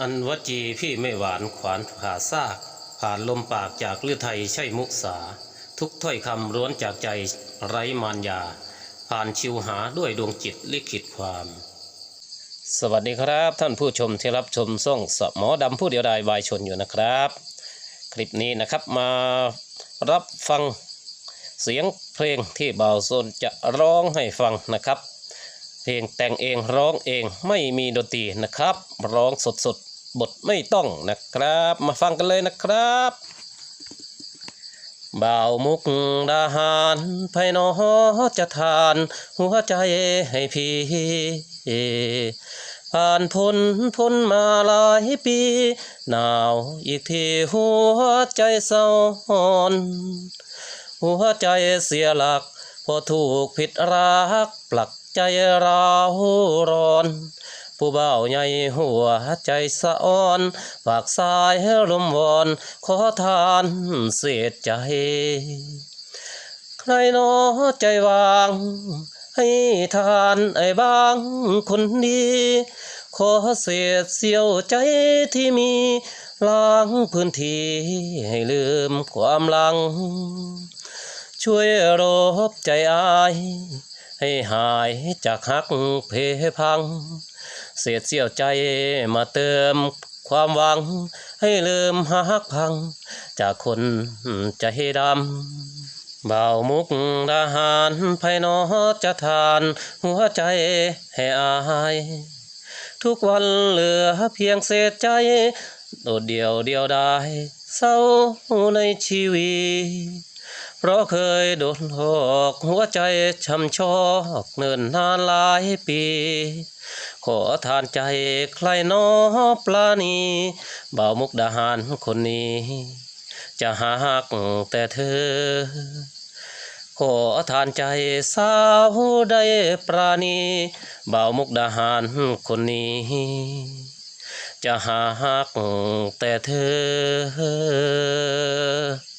อันวจีพี่ไม่หวานขวานผ่าซาก ผ่านลมปากจากลือไทยใช่มุสา ทุกถ้อยคำร้วนจากใจไร้มารยา ผ่านชิวหาด้วยดวงจิตลิขิตความ สวัสดีครับท่านผู้ชมที่รับชมส่องสหมอดำผู้เดียวดายวายชนอยู่นะครับ คลิปนี้นะครับมารับฟังเสียงเพลงที่บ่าวโซนจะร้องให้ฟังนะครับ เพลงแต่งเองร้องเองไม่มีดนตรีนะครับ ร้องสดๆบทไม่ต้องนะครับ มาฟังกันเลยนะครับบ่าวมุกดาหารภายนอจะทาน หัวใจให้พี่ผ่านพ้นพ้นมาหลายปี หนาวอีกทีหัวใจเศร้าอ่อนหัวใจเสียหลัก พอถูกผิดรักปลัก ใจร้าวร้อน ผู้เบาใหญ่หัวใจสะอ่อน ปากสายลมวอน ขอทานเสียใจ ใครนอใจวาง ให้ทานไอ้บางคนดีขอเสียเสียวใจที่มีล้างพื้นที่ให้ลืมความหลัง ช่วยรบใจอาย ให้หายจากหักเพพัง เสียดเสียวใจมาเติมความหวัง ให้ลืมหักพัง จากคนใจดำเบามุกดาหารภายนอจะทาน หัวใจให้อาย ทุกวันเหลือเพียงเศษใจ โดดเดียวเดียวไดายเศร้าในชีวิต เพราะเคยโดนหอกหัวใจช้ำชอกเนิ่นนานหลายปี ขอทานใจใครหนอปลานีบ่าวมุกดาหารคนนี้ จะหักแต่เธอ ขอทานใจสาวได้ปราณีบ่าวมุกดาหารคนนี้ จะหักแต่เธอ